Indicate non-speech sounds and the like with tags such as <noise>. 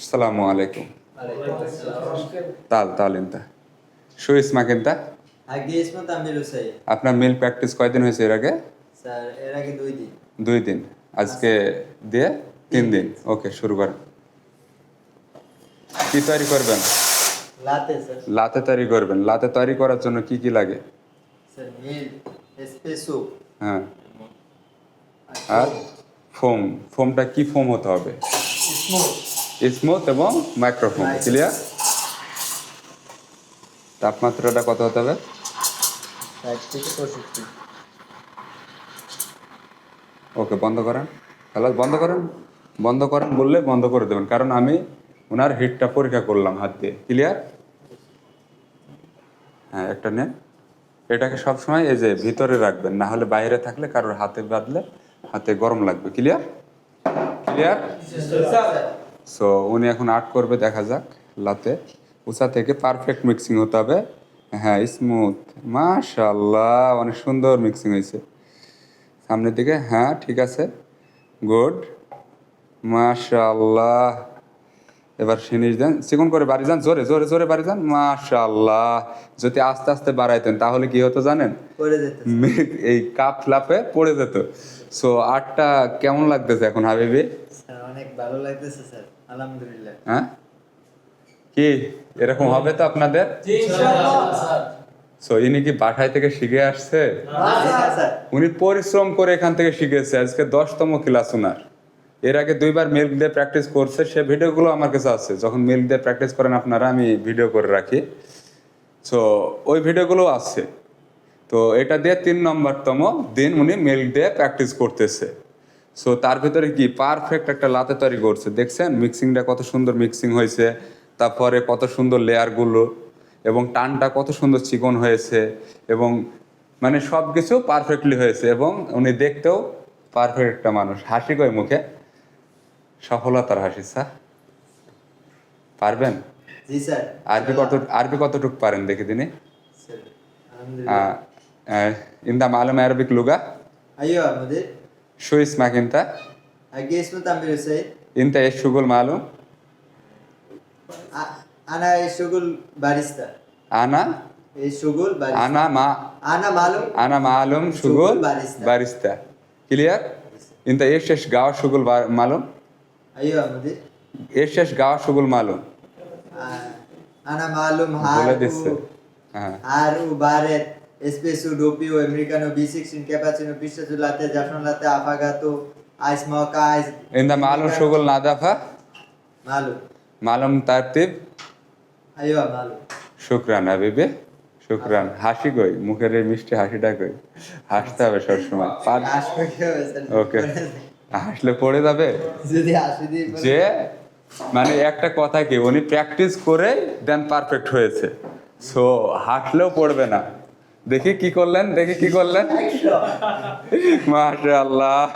Assalamu alaikum. তাল ইন্তা। আগে ইসমত আমির হুসাইন আপনার মিল প্র্যাকটিস কয়দিন হয়েছে এর আগে? স্যার এর আগে দুই দিন। দুই দিন। আজকে দিয়ে তিন দিন। ওকে শুরু করেন। কি তৈরি করবেন? লাতে স্যার। লাতে তৈরি করবেন। লাতে তৈরি করার জন্য কি কি লাগে? স্যার মিল এসপেসো হ্যাঁ। আর ফোম। ফোমটা কি ফোম হতে হবে? স্মুথ স্মুথ এবং মাইক্রোফোন ক্লিয়ার তাপমাত্রাটা কত হতে হবে? ওকে বন্ধ করেন। খালাস বন্ধ করেন? বন্ধ করেন বললে বন্ধ করে দেবেন কারণ আমি ওনার হিটটা পরীক্ষা করলাম হাত দিয়ে ক্লিয়ার হ্যাঁ একটা নেন। এটাকে সবসময় এই যে ভিতরে রাখবেন না হলে বাইরে থাকলে কারোর হাতে বাঁধলে হাতে গরম লাগবে ক্লিয়ার ক্লিয়ার সো উনি এখন আর্ট করবে দেখা যাক লাতে। উষা থেকে পারফেক্ট মিক্সিং হতে হবে। হ্যাঁ স্মুথ মাশাল্লাহ অনেক সুন্দর মিক্সিং হয়েছে। সামনের দিকে হ্যাঁ ঠিক আছে। গুড মাশাল্লাহ এবার ফিনিশ দেন। চিকন করে বাড়ি যান জোরে জোরে জোরে বাড়ি যান। মাশাল্লাহ যদি আস্তে আস্তে বাড়াইতেন তাহলে কি হতো জানেন? এই কাপ ফ্লাপে পড়ে যেত। সো আটটা কেমন লাগতেছে এখন হাবিবি? অনেক ভালো লাগতেছে স্যার। হ্যাঁ? কি এরকম হবে তো আপনাদের? সো ইনি কি বাসায় থেকে শিখে আসছে? হ্যাঁ, উনি পরিশ্রম করে এখান থেকে শিখেছে। আজকে দশতম ক্লাস ওনার এর আগে দুইবার মিল্ক দিয়ে প্র্যাকটিস করছে। সে ভিডিওগুলো আমার কাছে আছে। যখন মিল্ক দিয়ে প্র্যাকটিস করেন আপনারা আমি ভিডিও করে রাখি। সো ওই ভিডিওগুলো আছে। তো এটা দিয়ে তিন নম্বরতম দিন উনি মিল্ক দিয়ে প্র্যাকটিস করতেছে। সো তার ভিতরে কি পারফেক্ট একটা লাতে তৈরি করছে। দেখছেন? মিক্সিংটা কত সুন্দর মিক্সিং হয়েছে। তারপরে কত সুন্দর লেয়ারগুলো এবং টানটা কত সুন্দর চিকন হয়েছে এবং মানে সব কিছু পারফেক্টলি হয়েছে এবং উনি দেখতেও পারফেক্ট একটা মানুষ। হাসি কয় মুখে? সফলতার হাসি স্যার। পারবেন? জি স্যার। আরবি কত আরবি কতটুক পারেন দেখি তিনি? আলহামদুলিল্লাহ ইন্দা মালুম আরবিক লুগা? আইয়ো আমাদের। ইসমত আমির হুসাইন ইনতা এস শুগুল মালুম আ- আনা এই শুগুল বারিস্তা আনা এই শুগুল বারিস্তা আনা মা আনা মালুম আনা মালুম শুগুল শুগুল বারিস্তা। বারিস্তা ক্লিয়ার ইনতা এস শেষ গাওয়া শুগুল বা- মালুম আইয়ো আমাদের এস শেষ গাওয়া শুগুল মালুম আ- আনা মালুম বলে হার দিচ্ছে উ- হ্যাঁ হার উ বারেত espresso doppio americano b16 cappuccino pistachio latte জাফরান latte affogato ice mocha ice ইন্দা মালুম শুগুল নাদাফা মালুম মালুম তারতিব আইয়ো মালুম শুক্রান হাবিবে শুক্রান হাসি কই মুখের মিষ্টি হাসিটা কই হাসতে হবে সবসময়? ওকে হাসলে পড়ে যাবে যদি দিই যে মানে একটা কথা কি উনি প্র্যাকটিস করে দেন পারফেক্ট হয়েছে সো হাসলেও পড়বে না দেখি কি করলেন দেখি কি করলেন। <laughs> মাশাআল্লাহ।